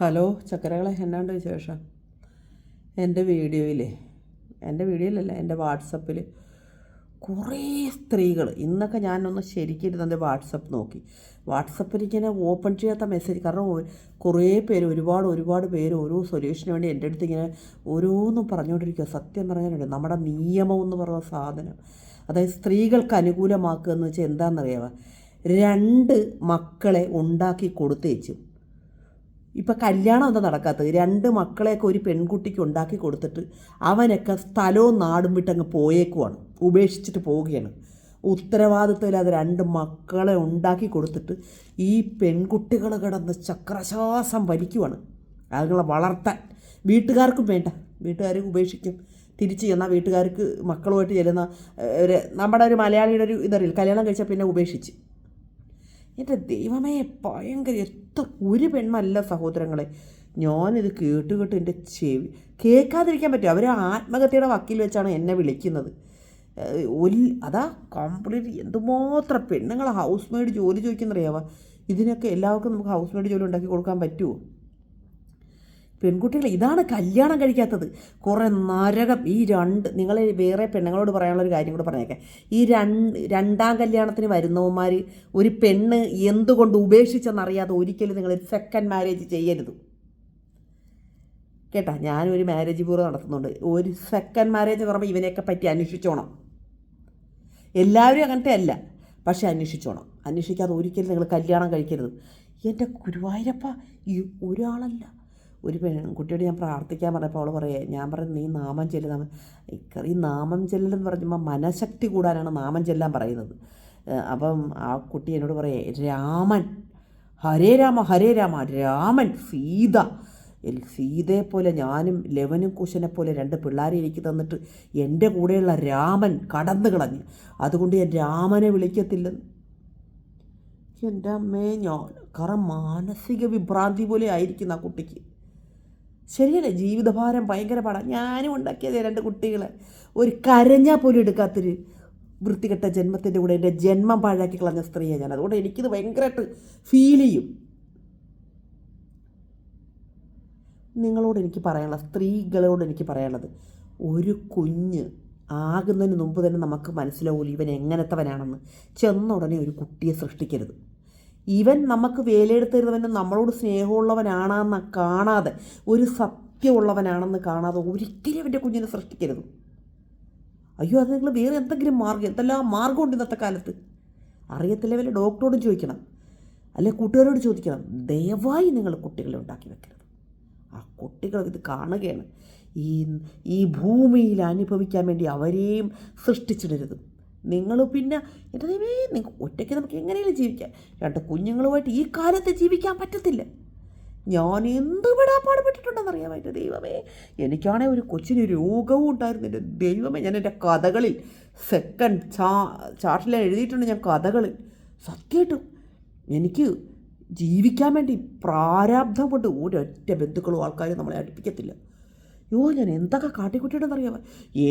Hello ചക്കരകളെ എന്നാണ്ട് വിശേഷം? എന്റെ വീഡിയോയിലേ എന്റെ വീഡിയോയിലല്ല എന്റെ വാട്സപ്പിൽ കുറേ സ്ത്രീകൾ ഇന്നൊക്കെ ഞാനൊന്ന് എന്റെ വാട്സപ്പ് നോക്കി. വാട്സപ്പിൽ ഇങ്ങനെ ഓപ്പൺ ചെയ്യാത്ത മെസ്സേജ് കാരണം കുറേ പേര് ഒരുപാട് ഒരുപാട് പേര് ഓരോ സൊല്യൂഷന് വേണ്ടി എന്റെ അടുത്ത് ഇങ്ങനെ ഓരോന്നും പറഞ്ഞുകൊണ്ടിരിക്കുക സത്യം പറയാനുണ്ട് നമ്മുടെ നിയമം എന്ന് പറയുന്ന സാധനം. അതായത് സ്ത്രീകൾക്ക് അനുകൂലമാക്കുക എന്ന് വെച്ചാൽ എന്താണെന്നറിയാവുക രണ്ട് മക്കളെ ഉണ്ടാക്കി കൊടുത്തേച്ചും ഇപ്പം കല്യാണം എന്താ നടക്കാത്തത്? രണ്ട് മക്കളെയൊക്കെ ഒരു പെൺകുട്ടിക്ക് ഉണ്ടാക്കി കൊടുത്തിട്ട് അവനൊക്കെ സ്ഥലവും നാടും വിട്ടങ്ങ് പോയേക്കുവാണ്. ഉപേക്ഷിച്ചിട്ട് പോവുകയാണ്. ഉത്തരവാദിത്വമില്ലാതെ രണ്ട് മക്കളെ ഉണ്ടാക്കി കൊടുത്തിട്ട് ഈ പെൺകുട്ടികൾ കിടന്ന് ചക്രശ്വാസം വലിക്കുവാണ്. അതുങ്ങളെ വളർത്താൻ. വീട്ടുകാർക്കും വേണ്ട. വീട്ടുകാർ ഉപേക്ഷിക്കും. തിരിച്ച് ചെന്നാൽ വീട്ടുകാർക്ക് മക്കളുമായിട്ട് ചെല്ലുന്ന ഒരു നമ്മുടെ ഒരു മലയാളിയുടെ ഒരു ഇതറിയില്ല? കല്യാണം കഴിച്ചാൽ പിന്നെ ഉപേക്ഷിച്ച്. എന്റെ ദൈവമേ ഭയങ്കര എത്ര ഒരു പെണ്ണല്ല സഹോദരങ്ങളെ. ഞാനിത് കേട്ട് കേട്ട് എന്റെ ചെവി കേൾക്കാതിരിക്കാൻ പറ്റും അവർ ആത്മഹത്യയുടെ വക്കീൽ വെച്ചാണ് എന്നെ വിളിക്കുന്നത്. ഒരു അതാ കംപ്ലീറ്റ് എന്തുമാത്രം പെണ്ണുങ്ങൾ ഹൗസ് മെയ്ഡ് ജോലി ചോദിക്കുന്നറിയാവാ? ഇതിനൊക്കെ എല്ലാവർക്കും നമുക്ക് ഹൗസ് മെയ്ഡ് ജോലി ഉണ്ടാക്കി കൊടുക്കാൻ പറ്റുമോ പെൺകുട്ടികൾ ഇതാണ് കല്യാണം കഴിക്കാത്തത്. കുറേ നരകം. ഈ രണ്ട് നിങ്ങൾ വേറെ പെണ്ണുങ്ങളോട് പറയാനുള്ളൊരു കാര്യം കൂടെ പറഞ്ഞേക്കാം. ഈ രണ്ട് രണ്ടാം കല്യാണത്തിന് വരുന്നവന്മാർ ഒരു പെണ്ണ് എന്തുകൊണ്ട് ഉപേക്ഷിച്ചെന്നറിയാതെ ഒരിക്കലും നിങ്ങൾ സെക്കൻഡ് മാരേജ് ചെയ്യരുത്. കേട്ടാ? ഞാനൊരു മാരേജ് പൂർവം നടത്തുന്നുണ്ട്. ഒരു സെക്കൻഡ് മാരേജ് എന്ന് പറയുമ്പോൾ ഇവനെയൊക്കെ പറ്റി അന്വേഷിച്ചോണം. എല്ലാവരും അങ്ങനത്തെ അല്ല. പക്ഷെ അന്വേഷിച്ചോണം. അന്വേഷിക്കാതെ ഒരിക്കലും നിങ്ങൾ കല്യാണം കഴിക്കരുത്. എന്റെ ഗുരുവായൂരപ്പ ഈ ഒരാളല്ല. ഒരു പെൺകുട്ടിയോട് ഞാൻ പ്രാർത്ഥിക്കാൻ പറഞ്ഞപ്പോൾ അവൾ പറയേ ഞാൻ പറയുന്നത് നീ നാമം ചെല്ലു നാമം ഈ നാമം ചെല്ലലെന്ന് പറയുമ്പോൾ മനഃശക്തി കൂടാനാണ് നാമം ചെല്ലാൻ പറയുന്നത്. അപ്പം ആ കുട്ടി എന്നോട് പറയേ രാമൻ ഹരേ രാമ ഹരേ രാമ രാമൻ സീത. സീതയെ പോലെ ഞാനും ലവനും കുശനെ പോലെ രണ്ട് പിള്ളേരെ എനിക്ക് തന്നിട്ട് എന്റെ കൂടെയുള്ള രാമൻ കടന്നു കളഞ്ഞു. അതുകൊണ്ട് ഞാൻ രാമനെ വിളിക്കത്തില്ലെന്ന് എന്റെ അമ്മേ ഞാൻ കാരണം മാനസിക വിഭ്രാന്തി പോലെ ആയിരിക്കുന്ന ആ കുട്ടിക്ക്. ശരിയല്ലേ? ജീവിതഭാരം ഭയങ്കര പാടാണ് ഞാനും ഉണ്ടാക്കിയത് രണ്ട് കുട്ടികളെ. ഒരു കരഞ്ഞാൽ പോലും എടുക്കാത്തൊരു വൃത്തികെട്ട ജന്മത്തിന്റെ കൂടെ എന്റെ ജന്മം പാഴാക്കി കളഞ്ഞ സ്ത്രീയാണ് ഞാൻ. അതുകൊണ്ട് എനിക്കിത് ഭയങ്കരമായിട്ട് ഫീൽ ചെയ്യും. നിങ്ങളോട് എനിക്ക് പറയാനുള്ള സ്ത്രീകളോട് എനിക്ക് പറയാനുള്ളത് ഒരു കുഞ്ഞ് ആകുന്നതിന് മുമ്പ് തന്നെ നമുക്ക് മനസ്സിലാവില്ല ഇവൻ എങ്ങനത്തവനാണെന്ന്. ചെന്ന ഉടനെ ഒരു കുട്ടിയെ സൃഷ്ടിക്കരുത്. ഇവൻ നമുക്ക് വേലയെടുത്തരുന്നവനും നമ്മളോട് സ്നേഹമുള്ളവനാണെന്ന് കാണാതെ ഒരു സത്യമുള്ളവനാണെന്ന് കാണാതെ ഒരിക്കലും അവന്റെ കുഞ്ഞിനെ സൃഷ്ടിക്കരുത്. അയ്യോ അത് നിങ്ങൾ വേറെ എന്തെങ്കിലും മാർഗം എന്തെല്ലാം മാർഗമുണ്ട് ഇന്നത്തെ കാലത്ത്? അറിയത്തില്ല വല്ല ഡോക്ടറോടും ചോദിക്കണം. അല്ലെ കൂട്ടുകാരോട് ചോദിക്കണം. ദയവായി നിങ്ങൾ കുട്ടികളെ ഉണ്ടാക്കി വെക്കരുത്. ആ കുട്ടികൾ ഇത് കാണുകയാണ്. ഈ ഈ ഭൂമിയിൽ അനുഭവിക്കാൻ വേണ്ടി അവരെയും സൃഷ്ടിച്ചിടരുത്. നിങ്ങൾ പിന്നെ എന്റെ ദൈവമേ നിങ്ങൾ ഒറ്റയ്ക്ക് നമുക്ക് എങ്ങനെയും ജീവിക്കാം. രണ്ട് കുഞ്ഞുങ്ങളുമായിട്ട് ഈ കാലത്ത് ജീവിക്കാൻ പറ്റത്തില്ല. ഞാൻ എന്ത് വിടാൻ പാടുപെട്ടിട്ടുണ്ടെന്ന് അറിയാമായിട്ട് ദൈവമേ? എനിക്കാണെങ്കിൽ ഒരു കൊച്ചിന് രോഗവും ഉണ്ടായിരുന്നു എന്റെ ദൈവമേ ഞാൻ എന്റെ കഥകളിൽ സെക്കൻഡ് ചാ ചാർട്ടിൽ എഴുതിയിട്ടുണ്ട് ഞാൻ കഥകളിൽ. സത്യമായിട്ടും എനിക്ക് ജീവിക്കാൻ വേണ്ടി പ്രാരാബ്ധം കൊണ്ട് ഒരൊറ്റ ബന്ധുക്കളും ആൾക്കാരും നമ്മളെ അടുപ്പിക്കത്തില്ല. യോ ഞാൻ എന്തൊക്കെ കാട്ടിക്കുട്ടിയുണ്ടെന്നറിയാമോ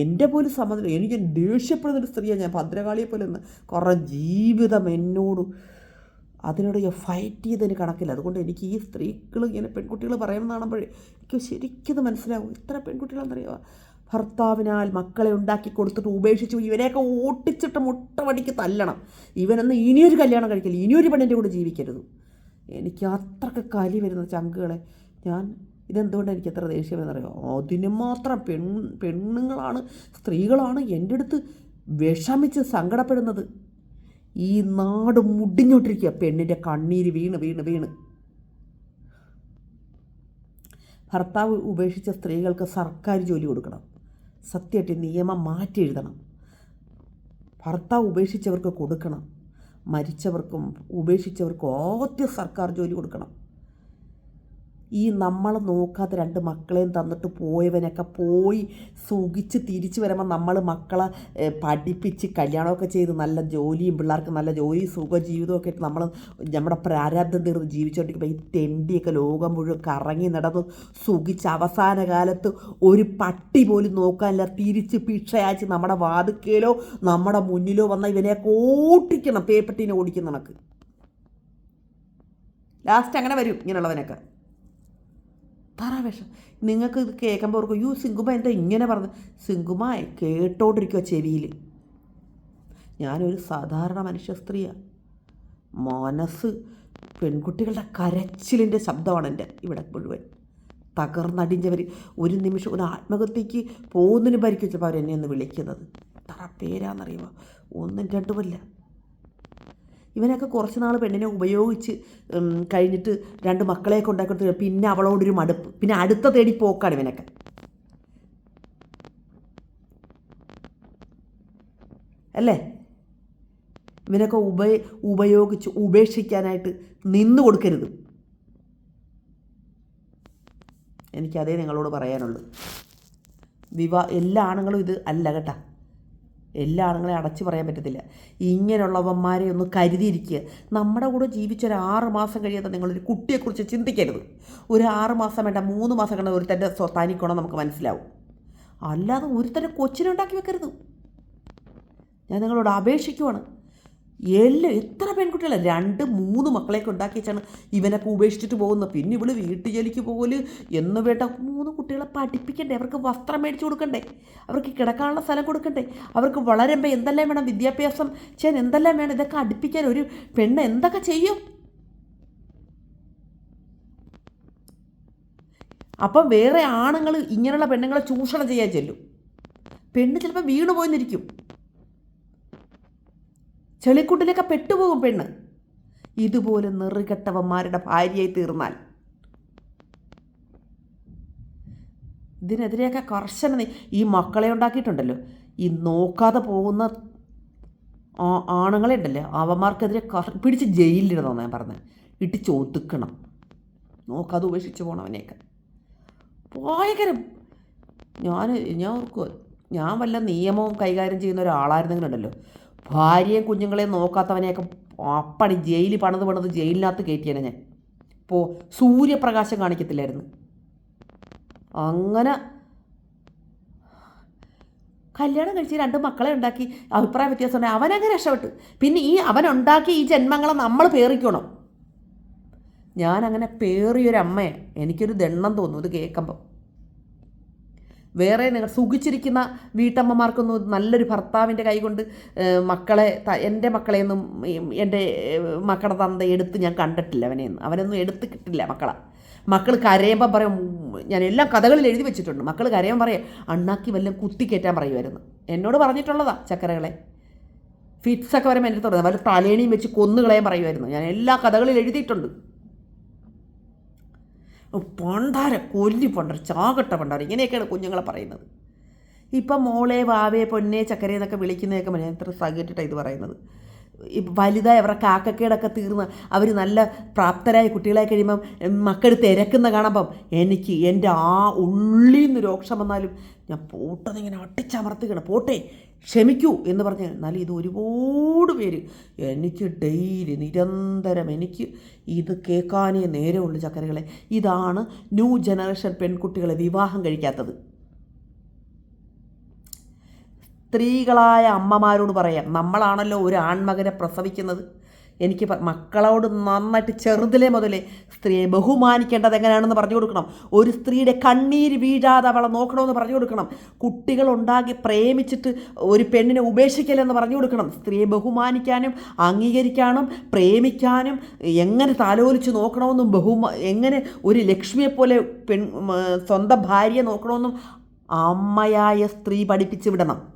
എന്റെ പോലും സമ്മതം എനിക്ക് ദേഷ്യപ്പെടുന്നൊരു സ്ത്രീയാണ് ഞാൻ. ഭദ്രകാളിയെ പോലെ ഒന്ന് കുറേ ജീവിതം എന്നോട് അതിനോട് ഞാൻ ഫൈറ്റ് ചെയ്തതിന് കണക്കില്ല. അതുകൊണ്ട് എനിക്ക് ഈ സ്ത്രീകൾ ഇങ്ങനെ പെൺകുട്ടികൾ പറയുന്നത് കാണുമ്പോഴേ എനിക്ക് ശരിക്കും മനസ്സിലാവും. ഇത്ര പെൺകുട്ടികളെന്നറിയാമോ ഭർത്താവിനാൽ മക്കളെ ഉണ്ടാക്കി കൊടുത്തിട്ട് ഉപേക്ഷിച്ചു ഇവരെയൊക്കെ ഓട്ടിച്ചിട്ട് മുട്ടവടിക്ക് തല്ലണം. ഇവനൊന്ന് ഇനിയൊരു കല്യാണം കഴിക്കില്ല. ഇനിയൊരു പെണ്ണിന്റെ കൂടെ ജീവിക്കരുത്. എനിക്ക് അത്രയ്ക്ക് കലി വരുന്ന ചങ്കുകളെ ഞാൻ ഇതെന്തുകൊണ്ട് എനിക്ക് എത്ര ദേഷ്യം എന്നറിയോ അതിന് മാത്രം പെൺ പെണ്ണുങ്ങളാണ് സ്ത്രീകളാണ് എന്റെ അടുത്ത് വിഷമിച്ച് സങ്കടപ്പെടുന്നത്. ഈ നാട് മുടിഞ്ഞോട്ടിരിക്കുക. പെണ്ണിന്റെ കണ്ണീര് വീണ് വീണ് വീണ്. ഭർത്താവ് ഉപേക്ഷിച്ച സ്ത്രീകൾക്ക് സർക്കാർ ജോലി കൊടുക്കണം. സത്യമായിട്ട് നിയമം മാറ്റി എഴുതണം. ഭർത്താവ് ഉപേക്ഷിച്ചവർക്ക് കൊടുക്കണം. മരിച്ചവർക്കും ഉപേക്ഷിച്ചവർക്കും ആദ്യം സർക്കാർ ജോലി കൊടുക്കണം. ഈ നമ്മൾ നോക്കാത്ത രണ്ട് മക്കളെയും തന്നിട്ട് പോയവനൊക്കെ പോയി സുഖിച്ച് തിരിച്ചു വരുമ്പോൾ നമ്മൾ മക്കളെ പഠിപ്പിച്ച് കല്യാണമൊക്കെ ചെയ്ത് നല്ല ജോലിയും പിള്ളേർക്ക് നല്ല ജോലി സുഖ ജീവിതമൊക്കെ ആയിട്ട് നമ്മൾ നമ്മുടെ പ്രാരാബ്ദം തീർന്ന് ജീവിച്ചുകൊണ്ടിരിക്കുമ്പോൾ ഈ തെണ്ടിയൊക്കെ ലോകം മുഴുവൻ കറങ്ങി നടന്ന് സുഖിച്ച് അവസാന കാലത്ത് ഒരു പട്ടി പോലും നോക്കാനില്ല. തിരിച്ച് ഭിക്ഷയാച്ച് നമ്മുടെ വാതുക്കയിലോ നമ്മുടെ മുന്നിലോ വന്ന ഇവനെയൊക്കെ ഓട്ടിക്കണം പേപ്പട്ടിനെ ഓടിക്കുന്ന കണക്ക് ലാസ്റ്റ് അങ്ങനെ വരും ഇങ്ങനെയുള്ളവനൊക്കെ. എത്ര വിഷം. നിങ്ങൾക്ക് ഇത് കേൾക്കുമ്പോൾ ഓർക്കും യു സിങ്കുമ എന്താ ഇങ്ങനെ പറഞ്ഞു? സിങ്കുമ കേട്ടോണ്ടിരിക്കുക ചെവിയിൽ ഞാനൊരു സാധാരണ മനുഷ്യ സ്ത്രീയാണ് മനസ്സ് പെൺകുട്ടികളുടെ കരച്ചിലിന്റെ ശബ്ദമാണ് എന്റെ. ഇവിടെ മുഴുവൻ തകർന്നടിഞ്ഞവർ ഒരു നിമിഷം ഒരു ആത്മഹത്യക്ക് പോകുന്നതിന് ഭരിക്കും ചിലപ്പോൾ അവരെന്നെ ഒന്ന് വിളിക്കുന്നത്. തറ പേരാണെന്നറിയുമോ ഒന്നും രണ്ടുമല്ല. ഇവനൊക്കെ കുറച്ച് നാൾ പെണ്ണിനെ ഉപയോഗിച്ച് കഴിഞ്ഞിട്ട് രണ്ട് മക്കളെയൊക്കെ ഉണ്ടാക്കി പിന്നെ അവളോടൊരു മടുപ്പ്. പിന്നെ അടുത്ത തേടി പോക്കാണ് ഇവനൊക്കെ. അല്ലേ? ഇവനൊക്കെ ഉപ ഉപയോഗിച്ച് ഉപേക്ഷിക്കാനായിട്ട് നിന്നു കൊടുക്കരുത്. എനിക്കതേ നിങ്ങളോട് പറയാനുള്ളൂ. വിവാ എല്ലാ ആണുങ്ങളും ഇത് അല്ല കേട്ടാ. എല്ലാ ആണുങ്ങളെ അടച്ചു പറയാൻ പറ്റത്തില്ല. ഇങ്ങനെയുള്ളവന്മാരെ ഒന്ന് കരുതിയിരിക്കുക. നമ്മുടെ കൂടെ ജീവിച്ച ഒരു ആറ് മാസം കഴിയാതെ നിങ്ങളൊരു കുട്ടിയെക്കുറിച്ച് ചിന്തിക്കരുത്. ഒരു ആറ് മാസം വേണ്ട മൂന്ന് മാസം കണ്ട ഒരുത്തന്റെ തനിക്കോണം നമുക്ക് മനസ്സിലാവും. അല്ലാതെ ഒരുത്തന്റെ കൊച്ചിനുണ്ടാക്കി വെക്കരുത്. ഞാൻ നിങ്ങളോട് അപേക്ഷിക്കുവാണ്. എല്ലാം എത്ര പെൺകുട്ടികളെ? രണ്ട് മൂന്ന് മക്കളെയൊക്കെ ഉണ്ടാക്കി വെച്ചാണ് ഇവനൊക്കെ ഉപേക്ഷിച്ചിട്ട് പോകുന്നത്. പിന്നെ ഇവൾ വീട്ടു ജോലിക്ക് പോകൽ എന്ന് വേണ്ട മൂന്ന് കുട്ടികളെ പഠിപ്പിക്കണ്ടേ? അവർക്ക് വസ്ത്രം മേടിച്ചു കൊടുക്കണ്ടേ? അവർക്ക് കിടക്കാനുള്ള സ്ഥലം കൊടുക്കണ്ടേ? അവർക്ക് വളരുമ്പോൾ എന്തെല്ലാം വേണം? വിദ്യാഭ്യാസം ചെയ്യാൻ എന്തെല്ലാം വേണം? ഇതൊക്കെ അടുപ്പിക്കാൻ ഒരു പെണ്ണ് എന്തൊക്കെ ചെയ്യും? അപ്പം വേറെ ആണുങ്ങൾ ഇങ്ങനെയുള്ള പെണ്ണുങ്ങളെ ചൂഷണം ചെയ്യാൻ ചെല്ലും. പെണ്ണ് ചിലപ്പോൾ വീണ് പോയെന്നിരിക്കും ചെളിക്കുട്ടിലൊക്കെ പെട്ടുപോകും പെണ്ണ്. ഇതുപോലെ നെറുകെട്ടവന്മാരുടെ ഭാര്യയായി തീർന്നാൽ. ഇതിനെതിരെയൊക്കെ കർശന ഈ മക്കളെ ഉണ്ടാക്കിയിട്ടുണ്ടല്ലോ. ഈ നോക്കാതെ പോകുന്ന ആണുങ്ങളെ ഉണ്ടല്ലോ? അവന്മാർക്കെതിരെ പിടിച്ച് ജയിലിലിടണമെന്ന് ഞാൻ പറഞ്ഞത് ഇട്ടിച്ച് ഒതുക്കണം നോക്കാതെ ഉപേക്ഷിച്ച് പോകണവനെയൊക്കെ ഭയങ്കരം ഞാൻ ഞാൻ ഓർക്കുക ഞാൻ വല്ല നിയമവും കൈകാര്യം ചെയ്യുന്ന ഒരാളായിരുന്നെങ്കിലുണ്ടല്ലോ. ഭാര്യയും കുഞ്ഞുങ്ങളെയും നോക്കാത്തവനെയൊക്കെ അപ്പണി ജയിലിൽ പണിത് പണിത് ജയിലിനകത്ത് കയറ്റിയാണ് ഞാൻ. ഇപ്പോൾ സൂര്യപ്രകാശം കാണിക്കത്തില്ലായിരുന്നു. അങ്ങനെ കല്യാണം കഴിച്ച് രണ്ട് മക്കളെ ഉണ്ടാക്കി അഭിപ്രായ വ്യത്യാസം ഉണ്ടെങ്കിൽ അവനങ്ങനെ രക്ഷപ്പെട്ടു. പിന്നെ ഈ അവനുണ്ടാക്കിയ ഈ ജന്മങ്ങളെ നമ്മൾ പേറിക്കണം. ഞാനങ്ങനെ പേറിയൊരമ്മയാണ് എനിക്കൊരു ദണ്ണം തോന്നും. ഇത് കേൾക്കുമ്പോൾ വേറെ നിങ്ങൾ സുഖിച്ചിരിക്കുന്ന വീട്ടമ്മമാർക്കൊന്നും നല്ലൊരു ഭർത്താവിന്റെ കൈകൊണ്ട് മക്കളെ എന്റെ മക്കളെയൊന്നും എന്റെ മക്കളെ തന്ത എടുത്ത് ഞാൻ കണ്ടിട്ടില്ല അവനെയൊന്നും അവനൊന്നും എടുത്ത് കിട്ടില്ല മക്കളെ. മക്കൾ കരയുമ്പം പറയും ഞാൻ എല്ലാ കഥകളിൽ എഴുതി വെച്ചിട്ടുണ്ട്. മക്കൾ കരയാൻ പറയും അണ്ണാക്കി വല്ലതും കുത്തിക്കയറ്റാൻ പറയുമായിരുന്നു എന്നോട് പറഞ്ഞിട്ടുള്ളതാ ചക്കരകളെ. ഫിറ്റ്സൊക്കെ വരുമ്പോൾ എന്റെ തുടങ്ങുന്നത് വല്ല തലേണിയും വെച്ച് കൊന്നുകളയാൻ പറയുമായിരുന്നു ഞാൻ എല്ലാ കഥകളിൽ എഴുതിയിട്ടുണ്ട്. പണ്ടാര കൊല്ലി പണ്ടാര ചാകട്ട പണ്ടാര ഇങ്ങനെയൊക്കെയാണ് കുഞ്ഞുങ്ങളെ പറയുന്നത്. ഇപ്പം മോളെ വാവേ പൊന്നേ ചക്കരേ എന്നൊക്കെ വിളിക്കുന്നതൊക്കെ എത്ര സഹിട്ടിട്ടാണ് ഇത് പറയുന്നത്. വലുതായി അവരുടെ കാക്കക്കേടൊക്കെ തീർന്ന് അവർ നല്ല പ്രാപ്തരായ കുട്ടികളായി കഴിയുമ്പം മക്കൾ തിരക്കുന്ന കാണുമ്പം എനിക്ക് എന്റെ ആ ഉള്ളിൽ നിന്ന് രോക്ഷം വന്നാലും ഞാൻ പോട്ടതിങ്ങനെ അട്ടിച്ചമർത്തുകയാണ് പോട്ടെ ക്ഷമിക്കൂ എന്ന് പറഞ്ഞാൽ എന്നാലും ഇത് ഒരുപാട് പേര് എനിക്ക് ഡെയിലി നിരന്തരം എനിക്ക് ഇത് കേൾക്കാനേ നേരമുള്ളൂ ചക്കരകളെ. ഇതാണ് ന്യൂ ജനറേഷൻ പെൺകുട്ടികളെ വിവാഹം കഴിക്കാത്തത്. സ്ത്രീകളായ അമ്മമാരോട് പറയാം നമ്മളാണല്ലോ ഒരു ആൺമകനെ പ്രസവിക്കുന്നത്. എനിക്ക് മക്കളോട് നന്നായിട്ട് ചെറുതിലേ മുതലേ സ്ത്രീയെ ബഹുമാനിക്കേണ്ടത് എങ്ങനെയാണെന്ന് പറഞ്ഞു കൊടുക്കണം. ഒരു സ്ത്രീയുടെ കണ്ണീര് വീഴാതെ അവളെ നോക്കണമെന്ന് പറഞ്ഞു കൊടുക്കണം. കുട്ടികളുണ്ടാക്കി പ്രേമിച്ചിട്ട് ഒരു പെണ്ണിനെ ഉപേക്ഷിക്കലെന്ന് പറഞ്ഞു കൊടുക്കണം. സ്ത്രീയെ ബഹുമാനിക്കാനും അംഗീകരിക്കാനും പ്രേമിക്കാനും എങ്ങനെ താലോലിച്ച് നോക്കണമെന്നും ബഹുമാ എങ്ങനെ ഒരു ലക്ഷ്മിയെപ്പോലെ പെൺ സ്വന്തം ഭാര്യയെ നോക്കണമെന്നും അമ്മയായ സ്ത്രീ പഠിപ്പിച്ചു വിടണം.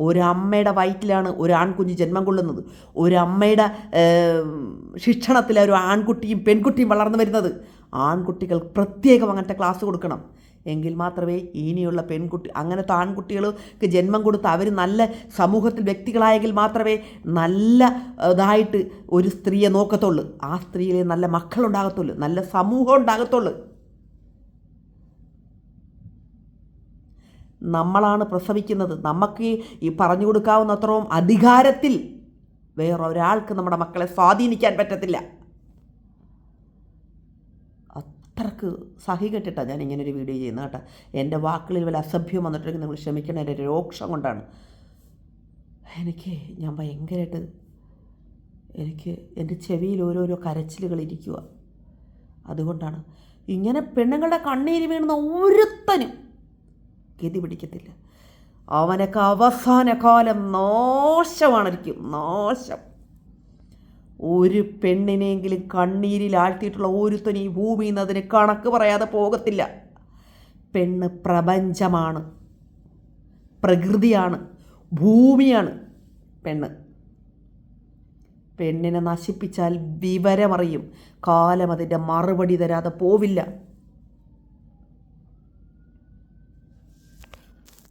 ഒരമ്മയുടെ വയറ്റിലാണ് ഒരു ആൺകുഞ്ഞ് ജന്മം കൊള്ളുന്നത്. ഒരമ്മയുടെ ശിക്ഷണത്തിൽ ഒരു ആൺകുട്ടിയും പെൺകുട്ടിയും വളർന്നു വരുന്നത്. ആൺകുട്ടികൾ പ്രത്യേകം അങ്ങനത്തെ ക്ലാസ് കൊടുക്കണം. എങ്കിൽ മാത്രമേ ഇനിയുള്ള പെൺകുട്ടി അങ്ങനത്തെ ആൺകുട്ടികൾക്ക് ജന്മം കൊടുത്ത് അവർ നല്ല സമൂഹത്തിൽ വ്യക്തികളായെങ്കിൽ മാത്രമേ നല്ല ഇതായിട്ട് ഒരു സ്ത്രീയെ നോക്കത്തുള്ളൂ. ആ സ്ത്രീയിലെ നല്ല മക്കളുണ്ടാകത്തുള്ളൂ. നല്ല സമൂഹം ഉണ്ടാകത്തുള്ളൂ. നമ്മളാണ് പ്രസവിക്കുന്നത്. നമുക്ക് ഈ പറഞ്ഞു കൊടുക്കാവുന്നത്രയും അധികാരത്തിൽ വേറൊരാൾക്ക് നമ്മുടെ മക്കളെ സ്വാധീനിക്കാൻ പറ്റത്തില്ല. അത്രയ്ക്ക് സഹി കെട്ടിട്ടാണ് ഞാൻ ഇങ്ങനൊരു വീഡിയോ ചെയ്യുന്നത് കേട്ടോ. എന്റെ വാക്കുകളിൽ വല്ല അസഭ്യം വന്നിട്ടുണ്ടെങ്കിൽ നിങ്ങൾ ക്ഷമിക്കണം. എന്റെ രോക്ഷം കൊണ്ടാണ്. എനിക്ക് ഞാൻ ഭയങ്കരമായിട്ട് എനിക്ക് എന്റെ ചെവിയിൽ ഓരോരോ കരച്ചിലുകൾ ഇരിക്കുക അതുകൊണ്ടാണ് ഇങ്ങനെ പെണ്ണുങ്ങളുടെ കണ്ണീര് വീണുന്ന ഒരുത്തനും ഗതി പിടിക്കത്തില്ല. അവനൊക്കെ അവസാന കാലം നാശമാണിരിക്കും. നാശം. ഒരു പെണ്ണിനെങ്കിലും കണ്ണീരിൽ ആഴ്ത്തിയിട്ടുള്ള ഒരുത്തനും ഈ ഭൂമിയിൽ നിന്ന് അതിന് കണക്ക് പറയാതെ പോകത്തില്ല. പെണ്ണ് പ്രപഞ്ചമാണ്. പ്രകൃതിയാണ്. ഭൂമിയാണ് പെണ്ണ്. പെണ്ണിനെ നശിപ്പിച്ചാൽ വിവരമറിയും. കാലം അതിന്റെ മറുപടി തരാതെ പോവില്ല.